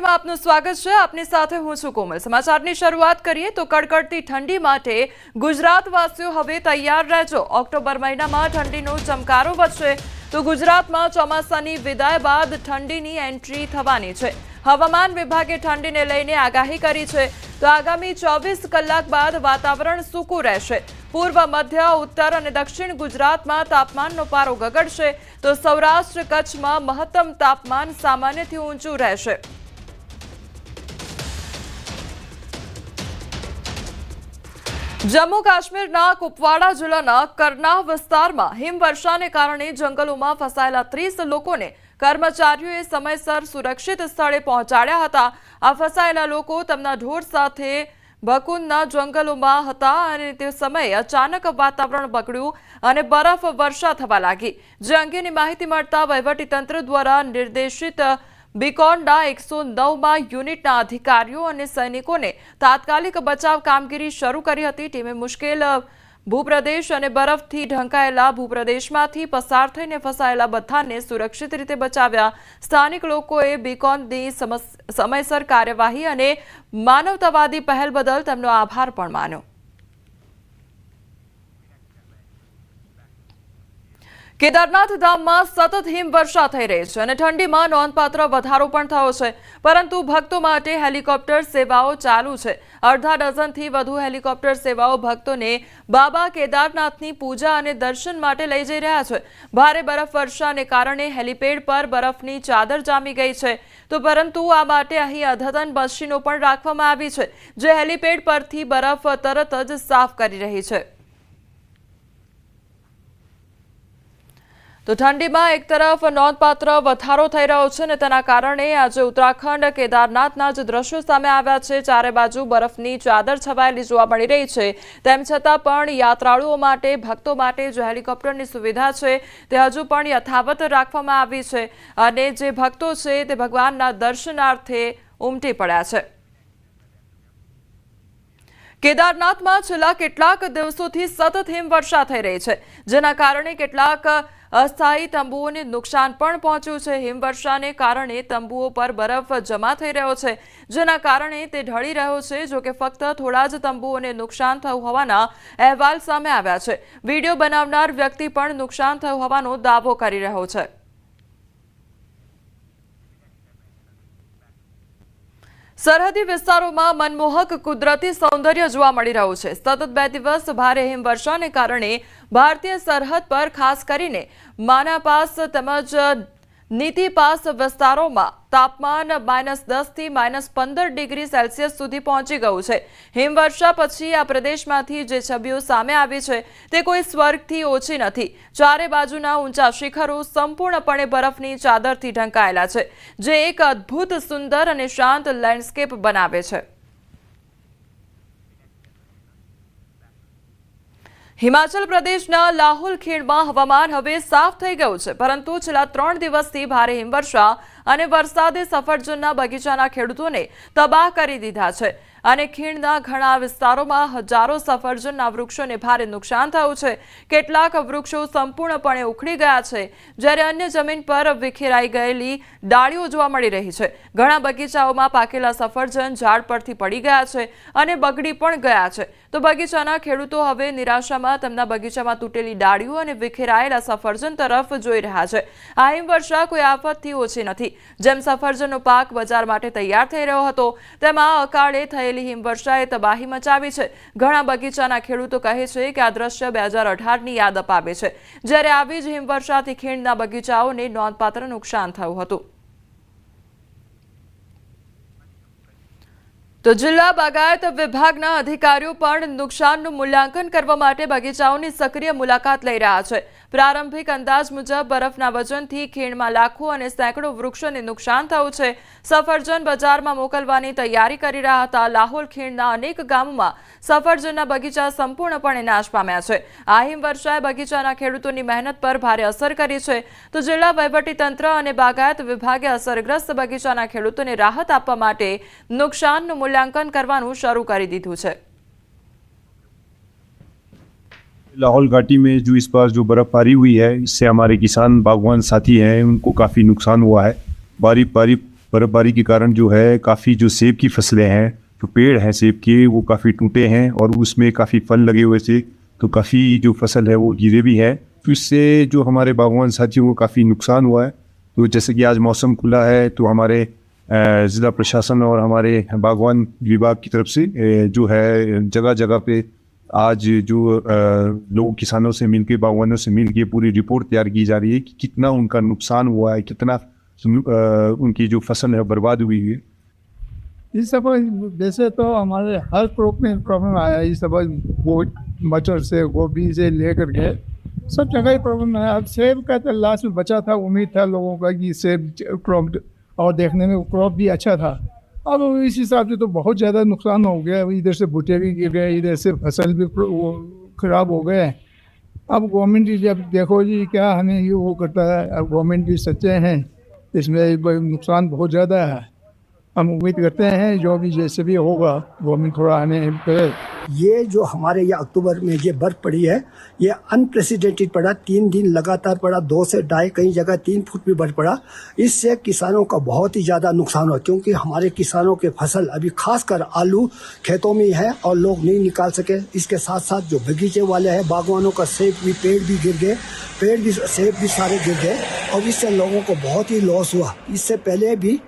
ગુજરાતીમાં આપનું સ્વાગત છે. આપની સાથે હું છું કોમલ. સમાચારની શરૂઆત કરીએ તો કડકડતી ઠંડી માટે ગુજરાતવાસીઓ હવે તૈયાર રહેજો. ઓક્ટોબર મહિનામાં ઠંડીનો ચમકારો વધશે તો ગુજરાતમાં ચોમાસાની વિદાય બાદ ઠંડીની એન્ટ્રી થવાની છે. હવામાન વિભાગે ઠંડીને લઈને આગાહી કરી છે તો આગામી ચોવીસ કલાક બાદ વાતાવરણ સૂકું રહેશે. પૂર્વ, મધ્ય, ઉત્તર અને દક્ષિણ ગુજરાતમાં તાપમાનનો પારો ગગડશે તો સૌરાષ્ટ્ર કચ્છમાં મહત્તમ તાપમાન સામાન્યથી ઊંચું રહેશે. જમ્મુ કાશ્મીરના કુપવાડા જિલ્લાના કરનાહ વિસ્તારમાં હિમવર્ષાને કારણે જંગલોમાં ફસાયેલા ત્રીસ લોકોને કર્મચારીઓએ સમયસર સુરક્ષિત સ્થળે પહોંચાડ્યા હતા. આ ફસાયેલા લોકો તેમના ઢોર સાથે ભકુનના જંગલોમાં હતા અને તે સમયે અચાનક વાતાવરણ બગડ્યું અને બરફ વર્ષા થવા લાગી. જે અંગેની માહિતી મળતા વહીવટીતંત્ર દ્વારા નિર્દેશિત બીકોન્ડા એકસો નવમાં યુનિટના અધિકારીઓ અને સૈનિકોને તાત્કાલિક બચાવ કામગીરી શરૂ કરી હતી. ટીમે મુશ્કેલ ભૂપ્રદેશ અને બરફથી ઢંકાયેલા ભૂપ્રદેશમાંથી પસાર થઈને ફસાયેલા બધાને સુરક્ષિત રીતે બચાવ્યા. સ્થાનિક લોકોએ બીકોનની સમયસર કાર્યવાહી અને માનવતાવાદી પહેલ બદલ તેમનો આભાર પણ માન્યો. કેદારનાથ ધામમાં સતત હિમવર્ષા થઈ રહી છે અને ઠંડીમાં નોંધપાત્ર વધારો પણ થયો છે. પરંતુ ભક્તો માટે હેલિકોપ્ટર સેવાઓ ચાલુ છે. અડધા ડઝનથી વધુ હેલિકોપ્ટર સેવાઓ ભક્તોને બાબા કેદારનાથની પૂજા અને દર્શન માટે લઈ જઈ રહ્યા છે. ભારે બરફવર્ષાને કારણે હેલિપેડ પર બરફની ચાદર જામી ગઈ છે. તો પરંતુ આ માટે અહીં અદ્યતન મશીનો પણ રાખવામાં આવી છે, જે હેલિપેડ પરથી બરફ તરત જ સાફ કરી રહી છે. તો ઠંડીમાં એક તરફ નોંધપાત્ર વધારો થઈ રહ્યો છે અને તેના કારણે આજે ઉત્તરાખંડ કેદારનાથના જે દ્રશ્યો સામે આવ્યા છે. ચારે બાજુ બરફની ચાદર છવાયેલી જોવા મળી રહી છે. તેમ છતાં પણ યાત્રાળુઓ માટે, ભક્તો માટે જે હેલિકોપ્ટરની સુવિધા છે, તે હજુ પણ યથાવત રાખવામાં આવી છે અને જે ભક્તો છે તે ભગવાનના દર્શનાર્થે ઉમટી પડ્યા છે. કેદારનાથમાં છેલ્લા કેટલાક દિવસોથી સતત હિમવર્ષા થઈ રહી છે, જેના કારણે કેટલાક અસ્થાયી તંબુઓને નુકસાન પણ પહોંચ્યું છે. હિમવર્ષાને કારણે તંબુઓ પર બરફ જમા થઈ રહ્યો છે. જેના કારણે તે ઢળી રહ્યો છે, જો કે ફક્ત થોડા જ તંબુઓને નુકસાન થયું હોવાના અહેવાલ સામે આવ્યા છે. વીડિયો બનાવનાર વ્યક્તિ પણ નુકસાન થયું હોવાનો દાવો કરી રહ્યો છે. સરહદી વિસ્તારોમાં મનમોહક કુદરતી સૌંદર્ય જોવા મળી રહ્યું છે. સતત બે દિવસ ભારે હિમવર્ષાને કારણે ભારતીય સરહદ પર ખાસ કરીને માનાપાસ તેમજ નીતિ પાસ વિસ્તારોમાં તાપમાન માઇનસ દસથી માઇનસ પંદર ડિગ્રી સેલ્સિયસ સુધી પહોંચી ગયું છે. હિમવર્ષા પછી આ પ્રદેશમાંથી જે છબીઓ સામે આવી છે તે કોઈ સ્વર્ગથી ઓછી નથી. ચારે બાજુના ઊંચા શિખરો સંપૂર્ણપણે બરફની ચાદરથી ઢંકાયેલા છે, જે એક અદ્ભુત સુંદર અને શાંત લેન્ડસ્કેપ બનાવે છે. હિમાચલ પ્રદેશના લાહોલ ખીણમાં હવામાન હવે સાફ થઈ ગયું છે, પરંતુ છેલ્લા ત્રણ દિવસથી ભારે હિમવર્ષા અને વરસાદે સફરજનના બગીચાના ખેડૂતોને તબાહ કરી દીધા છે અને ખીણના ઘણા વિસ્તારોમાં હજારો સફરજનના વૃક્ષોને ભારે નુકસાન થયું છે. કેટલાક વૃક્ષો સંપૂર્ણપણે ઉખડી ગયા છે, જ્યારે અન્ય જમીન પર વિખેરાઈ ગયેલી ડાળીઓ જોવા મળી રહી છે. ઘણા બગીચાઓમાં પાકેલા સફરજન ઝાડ પરથી પડી ગયા છે અને બગડી પણ ગયા છે. તો બગીચાના ખેડૂતો હવે નિરાશામાં તેમના બગીચામાં તૂટેલી ડાળીઓ અને વિખેરાયેલા સફરજન તરફ જોઈ રહ્યા છે. આ હિમવર્ષા કોઈ આફતથી ઓછી નથી. જેમ સફરજનનો પાક બજાર માટે તૈયાર થઈ રહ્યો હતો, તેમાં અકાળે થયેલી હિમવર્ષાએ તબાહી મચાવી છે. ઘણા બગીચાના ખેડૂતો કહે છે કે આ દ્રશ્ય બે હજાર અઢારની યાદ અપાવે છે. જ્યારે આવી જ હિમવર્ષાથી ખીણના બગીચાઓને નોંધપાત્ર નુકસાન થયું હતું. તો જિલ્લા બાગાયત વિભાગના અધિકારીઓ પણ નુકસાનનું મૂલ્યાંકન કરવા માટે બગીચાઓની સક્રિય મુલાકાત લઈ રહ્યા છે. પ્રારંભિક અંદાજ મુજબ બરફના વજનથી ખીણમાં લાખો અને સેંકડો વૃક્ષોને નુકસાન થયું છે. સફરજન બજારમાં મોકલવાની તૈયારી કરી રહ્યા હતા. લાહોલ ખીણના અનેક ગામોમાં સફરજનના બગીચા સંપૂર્ણપણે નાશ પામ્યા છે. આ હિમવર્ષાએ બગીચાના ખેડૂતોની મહેનત પર ભારે અસર કરી છે. તો જિલ્લા વહીવટીતંત્ર અને બાગાયત વિભાગે અસરગ્રસ્ત બગીચાના ખેડૂતોને રાહત આપવા માટે નુકસાનનું મૂલ્યાંકન કરવાનું શરૂ કરી દીધું છે. लाहौल घाटी में जो इस बार जो बर्फबारी हुई है, इससे हमारे किसान, बागवान साथी हैं, उनको काफ़ी नुकसान हुआ है। बारी बारी बर्फबारी के कारण जो है, काफ़ी जो सेब की फ़सलें हैं, जो पेड़ हैं सेब के, वो काफ़ी टूटे हैं और उसमें काफ़ी फल लगे हुए थे तो काफ़ी जो फ़सल है वो गिरे भी है। तो इससे जो हमारे बागवान साथियों को काफ़ी नुकसान हुआ है। तो जैसे कि आज मौसम खुला है तो हमारे ज़िला प्रशासन और हमारे बागवान विभाग की तरफ़ से जो है जगह जगह पे आज जो लोग किसानों से मिलके, बागवानों से मिलके पूरी रिपोर्ट तैयार की जा रही है कि कितना उनका नुकसान हुआ है, कितना उनकी जो फ़सल है बर्बाद हुई है। इस सब वैसे तो हमारे हर क्रॉप में प्रॉब्लम आया इस सब वो मटर से, गोभी से लेकर के सब जगह ही प्रॉब्लम आया अब सेब का तो लास्ट में बचा था, उम्मीद था लोगों का कि सेब क्रॉप और देखने में क्रॉप भी अच्छा था। अब इस हिसाब से तो बहुत ज़्यादा नुकसान हो गया। इधर से भुट्टे भी गिर गए, इधर से फ़सल भी वो खराब हो गए। अब गवर्नमेंट जब देखो जी, क्या हमें ये वो करता है। अब गवर्नमेंट भी सच्चे हैं, इसमें नुकसान बहुत ज़्यादा है। हम उम्मीद करते हैं जो भी जैसे भी होगा थोड़ा हमें हेल्प करे ये जो हमारे यहाँ अक्टूबर में ये बर्फ़ पड़ी है, ये अनप्रेसिडेंटेड पड़ा, तीन दिन लगातार पड़ा, दो से ढाई कई जगह तीन फुट भी बर्फ़ पड़ा। इससे किसानों का बहुत ही ज़्यादा नुकसान हुआ, क्योंकि हमारे किसानों के फ़सल, अभी खासकर आलू खेतों में है और लोग नहीं निकाल सके। इसके साथ साथ जो बगीचे वाले हैं, बागवानों का सेब भी, पेड़ भी गिर गए, पेड़ भी, सेब भी सारे गिर गए, और इससे लोगों को बहुत ही लॉस हुआ। इससे पहले भी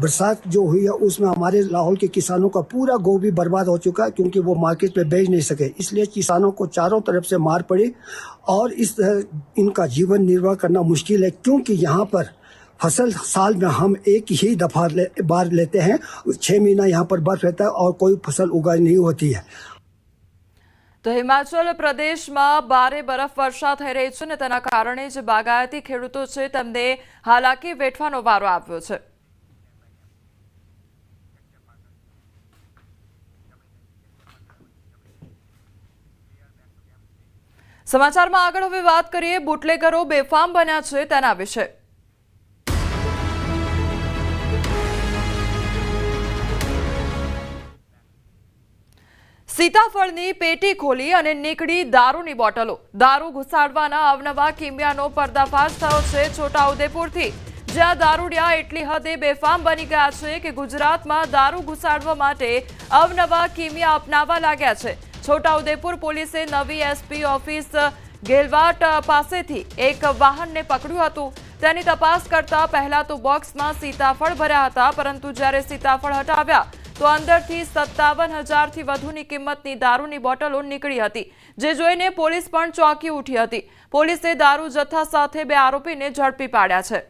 बरसात जो हुई है उसमें हमारे लाहौल के किसानों का पूरा गोभी बर्बाद हो चुका है क्योंकि वो मार्केट पे बेच नहीं सके इसलिए किसानों को चारों तरफ से मार पड़ी और इस तरह इनका जीवन निर्वाह करना मुश्किल है क्योंकि यहाँ पर फसल साल में हम एक ही दफा ले, बार लेते हैं छः महीना यहाँ पर बर्फ रहता है और कोई फसल उगाई नहीं होती है તો હિમાચલ પ્રદેશમાં ભારે બરફ વર્ષા થઈ રહી છે ને તેના કારણે જે બાગાયતી ખેડૂતો છે તેમને હાલાકી વેઠવાનો વારો આવ્યો છે સમાચારમાં આગળ હવે વાત કરીએ, બુટલેગરો બેફામ બન્યા છે તેના વિશે. સીતાફળની પેટી ખોલી અને નીકળી દારૂની બોટલો. દારૂ ઘુસાડવાના અવનવા કિમિયાનો પર્દાફાશ થયો છે છોટાઉદેપુરથી. જ્યાં દારૂડિયા એટલી હદે બેફામ બની ગયા છે કે ગુજરાતમાં દારૂ ઘુસાડવા માટે અવનવા કિમિયા અપનાવવા લાગ્યા છે. છોટાઉદેપુર પોલીસે નવી એસપી ઓફિસ ગેલવાટ પાસેથી એક વાહનને પકડ્યું હતું. તેની તપાસ કરતા પહેલા તો બોક્સમાં સીતાફળ ભર્યા હતા, પરંતુ જ્યારે સીતાફળ હટાવ્યા, તો અંદરથી સત્તાવન હજારથી વધુની કિંમતની દારૂની બોટલો નીકળી હતી, જે જોઈને પોલીસ પણ ચોંકી ઉઠી હતી. પોલીસે દારૂ જથ્થા સાથે બે આરોપીને ઝડપી પાડ્યા છે.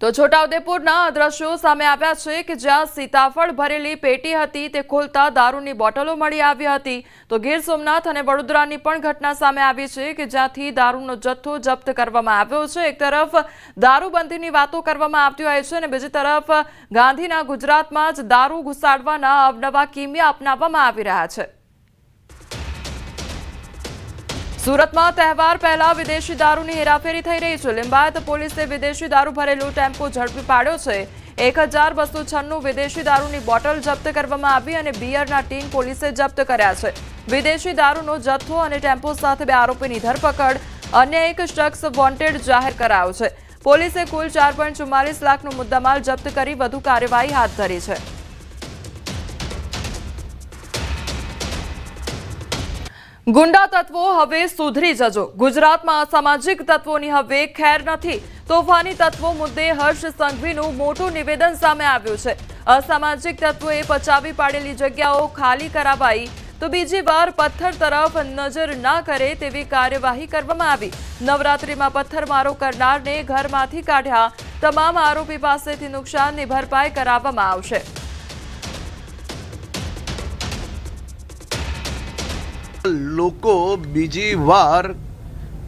તો છોટાઉદેપુરના દ્રશ્યો સામે આવ્યા છે કે જ્યાં સીતાફળ ભરેલી પેટી હતી, તે ખોલતા દારૂની બોટલો મળી આવી હતી. તો ગીર સોમનાથ અને વડોદરાની પણ ઘટના સામે આવી છે કે જ્યાંથી દારૂનો જથ્થો જપ્ત કરવામાં આવ્યો છે. એક તરફ દારૂબંધીની વાતો કરવામાં આવતી હોય છે અને બીજી તરફ ગાંધીના ગુજરાતમાં જ દારૂ ઘુસાડવાના અવનવા કિમિયા અપનાવવામાં આવી રહ્યા છે. સુરતમાં તહેવાર પહેલા વિદેશી દારૂની હેરાફેરી થઈ રહી છે. લિંબાયત પોલીસે વિદેશી દારૂ ભરેલો ટેમ્પો ઝડપી પાડ્યો છે. એક હજાર બસો છન્નું વિદેશી દારૂની બોટલ જપ્ત કરવામાં આવી અને બિયરના ટીન પોલીસે જપ્ત કર્યા છે. વિદેશી દારૂનો જથ્થો અને ટેમ્પો સાથે બે આરોપીની ધરપકડ, અન્ય એક શખ્સ વોન્ટેડ જાહેર કરાયો છે. પોલીસે કુલ ચાર લાખનો મુદ્દામાલ જપ્ત કરી વધુ કાર્યવાહી હાથ ધરી છે. ગુંડા તત્વો હવે સુધરી જજો. ગુજરાતમાં અસામાજિક તત્વોની હવે ખેર નથી. તોફાની તત્વો મુદ્દે હર્ષ સંઘવીનું મોટું નિવેદન સામે આવ્યું છે. અસામાજિક તત્વોએ પચાવી પાડેલી જગ્યાઓ ખાલી કરાવાઈ તો બીજી વાર પથ્થર તરફ નજર ના કરે તેવી કાર્યવાહી કરવામાં આવી. નવરાત્રિમાં પથ્થરમારો કરનારને ઘરમાંથી કાઢ્યા. તમામ આરોપી પાસેથી નુકસાનની ભરપાઈ કરાવવામાં આવશે. લોકો બીજી વાર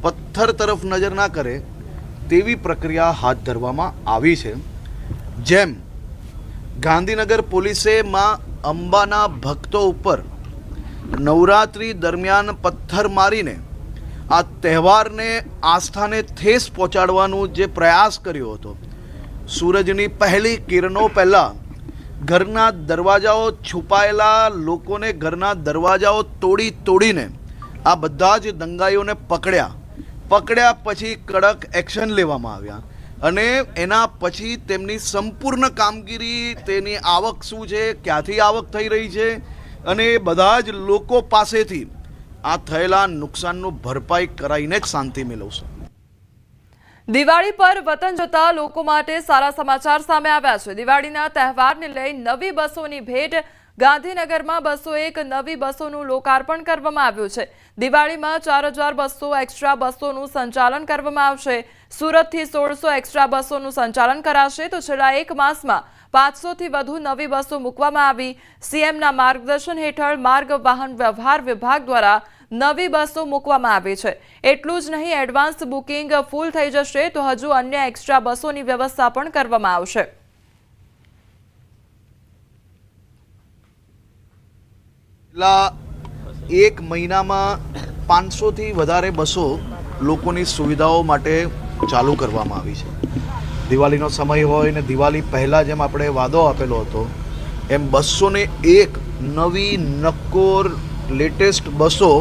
પથ્થર તરફ નજર ના કરે તેવી પ્રક્રિયા હાથ ધરવામાં આવી છે. જેમ ગાંધીનગર પોલીસે માં અંબાના ભક્તો ઉપર નવરાત્રિ દરમિયાન પથ્થર મારીને આ તહેવારને આસ્થાને ઠેસ પહોંચાડવાનો જે પ્રયાસ કર્યો હતો, સૂરજની પહેલી કિરણો પહેલાં ઘરના દરવાજાઓ છુપાયેલા લોકોને ઘરના દરવાજાઓ તોડી તોડીને આ બધા જ દંગાઈઓને પકડ્યા. પકડ્યા પછી કડક એક્શન લેવામાં આવ્યા. અને એના પછી તેમની સંપૂર્ણ કામગીરી, તેની આવક શું છે, ક્યાંથી આવક થઈ રહી છે, અને એ બધા જ લોકો પાસેથી આ થયેલા નુકસાનનું ભરપાઈ કરાવીને જ શાંતિ મેળવશે. દિવાળી પર વતન જતા લોકો માટે સારા સમાચાર સામે આવ્યા છે. દિવાળીના તહેવારને લઈ નવી બસોની ભેટ. ગાંધીનગરમાં બસો એક નવી બસોનું લોકાર્પણ કરવામાં આવ્યું છે. દિવાળીમાં ચાર હજાર બસો એક્સ્ટ્રા બસોનું સંચાલન કરવામાં આવશે. સુરતથી સોળસો એક્સ્ટ્રા બસોનું સંચાલન કરાશે. તો છેલ્લા એક માસમાં પાંચસોથી વધુ નવી બસો મૂકવામાં આવી. સીએમના માર્ગદર્શન હેઠળ માર્ગ વાહન વ્યવહાર વિભાગ દ્વારા નવી બસો મૂકવામાં આવી છે. એટલું જ નહીં એડવાન્સ બુકિંગ ફૂલ થઈ જશે તો હજુ અન્ય એક્સ્ટ્રા બસોની વ્યવસ્થા પણ કરવામાં આવશે. છેલ્લા એક મહિનામાં પાંચસોથી વધારે બસો લોકોની સુવિધાઓ માટે ચાલુ કરવામાં આવી છે. દિવાળીનો સમય હોય ને દિવાળી પહેલાં જેમ આપણે વાદો આપેલો હતો, એમ બસોને એક નવી નક્કોર લેટેસ્ટ બસો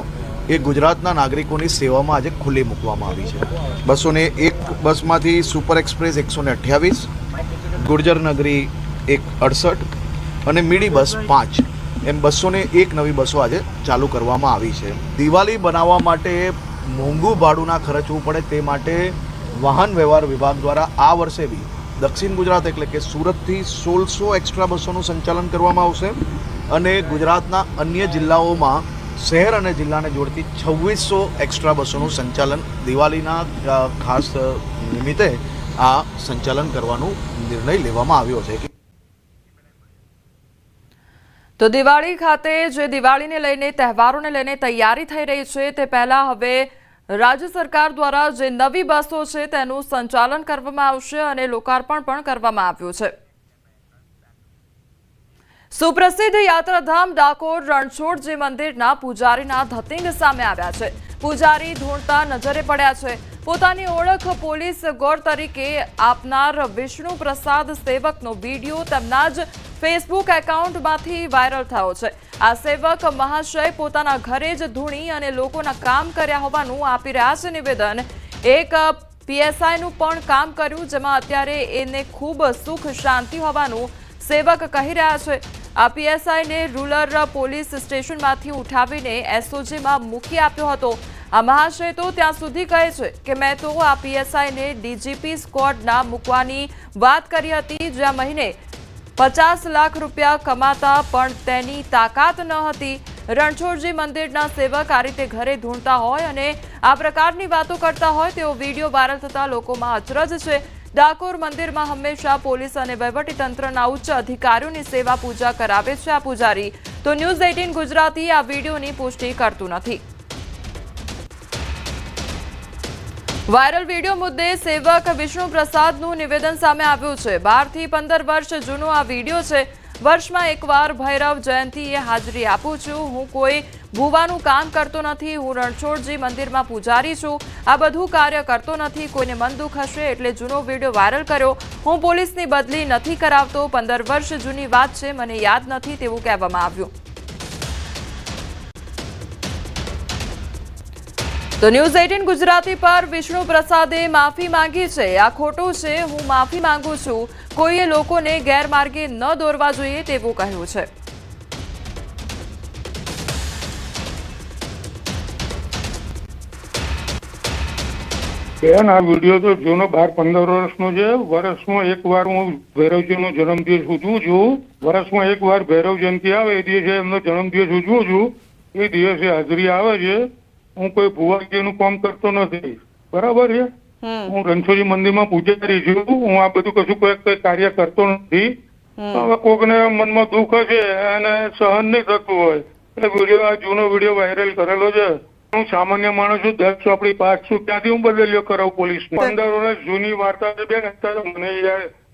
એ ગુજરાતના નાગરિકોની સેવામાં આજે ખુલ્લી મૂકવામાં આવી છે. બસો ને એક બસમાંથી સુપર એક્સપ્રેસ એકસો ને અઠ્યાવીસ, ગુર્જર એક અડસઠ અને મીડી બસ પાંચ. એમ બસો ને એક નવી બસો આજે ચાલુ કરવામાં આવી છે. દિવાળી બનાવવા માટે મોંઘું ભાડું ના ખર્ચવું પડે તે માટે વાહન વ્યવહાર વિભાગ દ્વારા આ વર્ષે બી દક્ષિણ ગુજરાત એટલે કે સુરતથી સોળસો એક્સ્ટ્રા બસોનું સંચાલન કરવામાં આવશે અને ગુજરાતના અન્ય જિલ્લાઓમાં શહેર અને જિલ્લાને જોડતી છવ્વીસો એક્સ્ટ્રા બસોનું સંચાલન દિવાળીના ખાસ નિમિત્તે આ સંચાલન કરવાનો નિર્ણય લેવામાં આવ્યો છે. તો દિવાળી ખાતે જે દિવાળીને લઈને, તહેવારોને લઈને તૈયારી થઈ રહી છે, તે પહેલાં હવે રાજ્ય સરકાર દ્વારા જે નવી બસો છે, તેનું સંચાલન કરવામાં આવશે અને લોકાર્પણ પણ કરવામાં આવ્યું છે. સુપ્રસિદ્ધ યાત્રાધામ ડાકોર રણછોડજી મંદિરના પૂજારીના ધતિંગ સામે આવ્યા છે. પૂજારી ધૂણતા નજરે પડ્યા છે. પોતાની ઓળખ પોલીસ ગોળ તરીકે આપનાર વિષ્ણુ પ્રસાદ સેવકનો વીડિયો તેમના જ ફેસબુક એકાઉન્ટમાંથી વાયરલ થયો છે. આ સેવક મહાશય પોતાના ઘરે જ ધૂણી અને લોકોના કામ કર્યા હોવાનું આપી રહ્યા છે નિવેદન. એક પીએસઆઈનું પણ કામ કર્યું, જેમાં અત્યારે એને ખૂબ સુખ શાંતિ હોવાનું સેવક કહી રહ્યા છે. આ પીએસઆઈને રૂરલ પોલીસ સ્ટેશનમાંથી ઉઠાવીને એસઓજીમાં મૂકી આપ્યો હતો. આ મહાશય તો ત્યાં સુધી કહે છે કે મેં તો આ પીએસઆઈને ડીજીપી સ્કોડના મૂકવાની વાત કરી હતી, જ્યાં મહિને પચાસ લાખ રૂપિયા કમાતા પણ તેની તાકાત ન હતી. રણછોડજી મંદિરના સેવક આ રીતે ઘરે ધૂણતા હોય અને આ પ્રકારની વાતો કરતા હોય તેવો વીડિયો વાયરલ થતા લોકોમાં અચરજ છે. ડાકોર મંદિરમાં હંમેશા પોલીસ અને વહીવટીતંત્રના ઉચ્ચ અધિકારીઓની સેવા પૂજા કરાવે છે આ પૂજારી. તો ન્યૂઝ એઇટીન ગુજરાતી આ વિડીયોની પુષ્ટિ કરતું નથી. વાયરલ વીડિયો મુદ્દે સેવક વિષ્ણુ પ્રસાદનું નિવેદન સામે આવ્યું છે. બારથી પંદર વર્ષ જૂનો આ વીડિયો છે. વર્ષમાં એકવાર ભૈરવ જયંતીએ હાજરી આપું છું. હું કોઈ ભૂવાનું કામ કરતો નથી. હું રણછોડજી મંદિરમાં પૂજારી છું. આ બધું કાર્ય કરતો નથી. કોઈને મન દુઃખ હશે એટલે જૂનો વીડિયો વાયરલ કર્યો. હું પોલીસની બદલી નથી કરાવતો. પંદર વર્ષ જૂની વાત છે. મને યાદ નથી તેવું કહેવામાં આવ્યું. તો ન્યૂઝ એઇટીન ગુજરાતી પર વિષ્ણુ પ્રસાદે માફી માંગી છે. આ ખોટું છે, હું માફી માંગુ છું. કોઈએ લોકોને ગેરમાર્ગે ન દોરવા જોઈએ તેવું કહ્યું છે. બેન, આ વીડિયો તો જૂનો બાર પંદર વર્ષનો છે. વર્ષમાં એક વાર હું ભૈરવજીનો જન્મદિવસ ઉજવું છું. વર્ષમાં એક વાર ભૈરવ જયંતિ આવે એ દિવસે એમનો જન્મદિવસ ઉજવું છું. એ દિવસે હાજરી આવે છે. હું કોઈ ભુવાજીનું કામ કરતો નથી. બરાબર છે? હું રણછોડી મંદિરમાં પૂજારી છું. હું આ બધું કશું કોઈ કાર્ય કરતો નથી. હવે કોકને મનમાં દુઃખ હશે અને સહન નહીં થતું હોય. એટલે વીડિયો આ જૂનો વીડિયો વાયરલ કરેલો છે. હું સામાન્ય માણસ છું. દસ ચોપડી પાસ છું. ત્યાંથી હું બદલ્યો કરાવું પોલીસ પંદર વર્ષ જૂની વાર્તા છે બેન. અત્યારે મને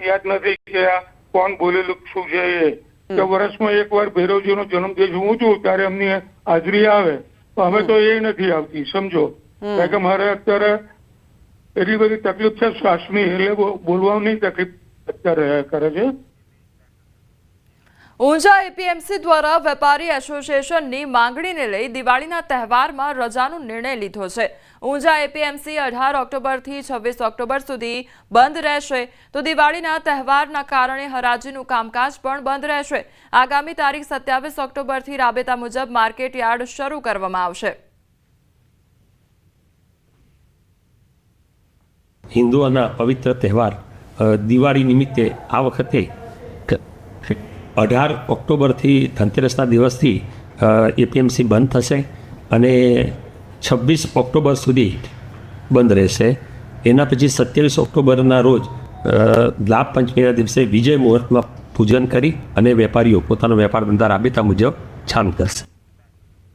યાદ નથી કે આ કોણ બોલેલું શું છે એ. કે વર્ષમાં એક વાર ભૈરવજીનો જન્મદિવસ હું છું ત્યારે એમની હાજરી આવે. હવે તો એ નથી આવતી સમજો. કારણ કે મારે અત્યારે એટલી બધી તકલીફ છે શ્વાસની એટલે બોલવાની તકલીફ અત્યારે કરે છે. ઊંઝા એપીએમસી દ્વારા વેપારી એસોસિએશનની માંગણીને લઈ દિવાળીના તહેવારમાં રજાનો નિર્ણય લીધો છે. ઊંઝા એપીએમસી અઢાર ઓક્ટોબરથી છવ્વીસ ઓક્ટોબર સુધી બંધ રહેશે. તો દિવાળીના તહેવારના કારણે હરાજીનું કામકાજ પણ બંધ રહેશે. આગામી તારીખ સત્યાવીસ ઓક્ટોબરથી રાબેતા મુજબ માર્કેટ યાર્ડ શરૂ કરવામાં આવશે. હિન્દુઓના પવિત્ર તહેવાર દિવાળી નિમિત્તે આ વખતે અઢાર ઓક્ટોબરથી ધનતેરસના દિવસથી એપીએમસી બંધ થશે અને છવ્વીસ ઓક્ટોબર સુધી બંધ રહેશે. એના પછી સત્યાવીસ ઓક્ટોબરના રોજ લાભ પંચમીના દિવસે વિજય મુહૂર્તમાં પૂજન કરી અને વેપારીઓ પોતાનો વેપાર ધંધા રાબેતા મુજબ ચાલુ કરશે.